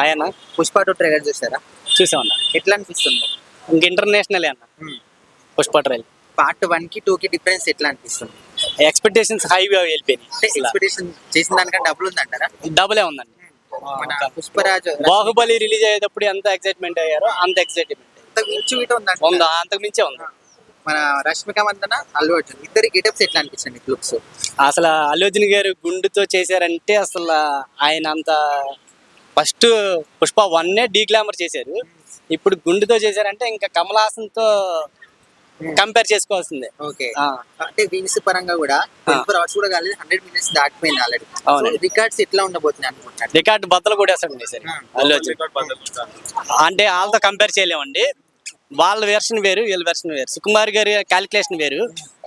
ఆయన Pushpa two trailer చూసారా? చూసామన్న. ఎట్లా అనిపిస్తుంది ఇంక ఇంటర్నేషనల్ అన్న. పుష్ప ట్రైల్ పార్ట్ వన్కి టూ కి డిఫరెన్స్ ఎట్లా అనిపిస్తుంది ఎక్స్పెక్టేషన్స్ హైవే అంటే వెళ్ళిపోయినాయి ఎక్స్పెక్టేషన్ చేసిన దానికంటే డబ్బులు ఉందంటారా? డబులే ఉందండి. మన పుష్పరాజు బాహుబలి రిలీజ్ అయ్యేటప్పుడు ఎంత ఎక్సైట్మెంట్ అయ్యారో అంత ఎక్సైట్మెంట్ అంతకు మించి వీట ఉందంట. ఉందా? అంతకు మించే ఉంది. మన రష్మిక మందన అల్లు అర్జున్. ఇద్దరి గెటప్స్ ఎట్లా అనిపించండి లుక్స్ అసలు అల్లు అర్జున్ గారు గుండుతో చేశారంటే అసలు ఆయన అంత ఫస్ట్ పుష్ప వన్నే డీ గ్లామర్ చేశారు. ఇప్పుడు గుండుతో చేశారంటే ఇంకా కమల్ హాసన్తో కంపేర్ చేసుకోవాల్సిందే. ఓకే. అంటే వీన్స్ పరంగా కూడా ఫోర్ అవర్స్ కూడా కాలేదు హండ్రెడ్ మినిట్స్ దాటిపోయింది ఆల్రెడీ అవునండి. రికార్డ్స్ ఎట్లా ఉండబోతున్నాయి అనుకుంటున్నారు? రికార్డు బద్దలు కూడా వేస్తాడండి సరే అంటే వాళ్ళతో కంపేర్ చేయలేమండి. వాళ్ళ వెర్షన్ వేరు వీళ్ళ వెర్షన్ వేరు. సుకుమార్ గారి క్యాలిక్యులేషన్ వేరు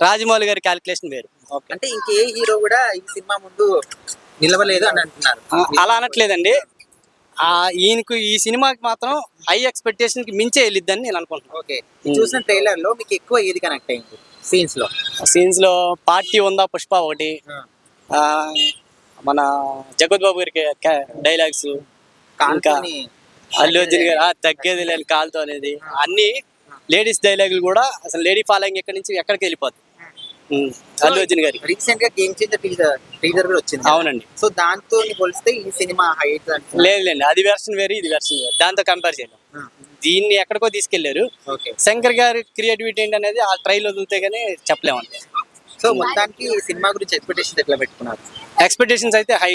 రాజమౌళి గారి క్యాలిక్యులేషన్ వేరు. అంటే ఇంకే హీరో కూడా ఈ సినిమా ముందు నిలవలేదు అని అంటున్నారు. అలా అనట్లేదండి. ఈయనకు ఈ సినిమాకి మాత్రం హై ఎక్స్పెక్టేషన్కి మించే వెళ్ళిద్దని నేను అనుకుంటున్నాను. ఓకే. చూసిన ట్రైలర్లో మీకు ఎక్కువ ఏది కనెక్ట్ అయింది? సీన్స్లో. సీన్స్లో పార్టీ ఉందా? పుష్ప ఒకటి. ఆ, మన జగత్ బాబు గారికి డైలాగ్స్ ఇంకా అల్లు అర్జున్ గారు తగ్గేది లేని కాలుతో అనేది. అన్ని లేడీస్ డైలాగులు కూడా అసలు లేడీ ఫాలోయింగ్ ఎక్కడి నుంచి ఎక్కడికి వెళ్ళిపోతుంది అల్లు అర్జున్ గారికి రీసెంట్గా గేమ్ చేంజర్ టీజర్ టీజర్ కూడా వచ్చింది అవునండి. సో దాంతో పోలిస్తే ఈ సినిమా హైట్ లేదు లేండి అది వెర్షన్ వేరు ఇది వెర్షన్ వేరు. దాంతో కంపేర్ చేయలేం దీన్ని ఎక్కడికో తీసుకెళ్ళారు. ఓకే. శంకర్ గారి క్రియేటివిటీ ఏంటి అనేది ఆ ట్రైల్ వదిలితే గానీ చెప్పలేమండి సో మొత్తానికి ఈ సినిమా గురించి ఎక్స్పెక్టేషన్ ఎట్లా పెట్టుకున్నారు? ఎక్స్పెక్టేషన్స్ అయితే హై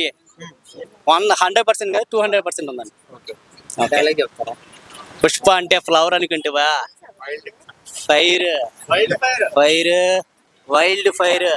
వన్ హండ్రెడ్ పర్సెంట్ కాదు టూ హండ్రెడ్ పర్సెంట్ ఉందండి. పుష్ప అంటే ఫ్లవర్ అనుకుంటేవా ఫైర్ ఫైర్ వైల్డ్ ఫైర్.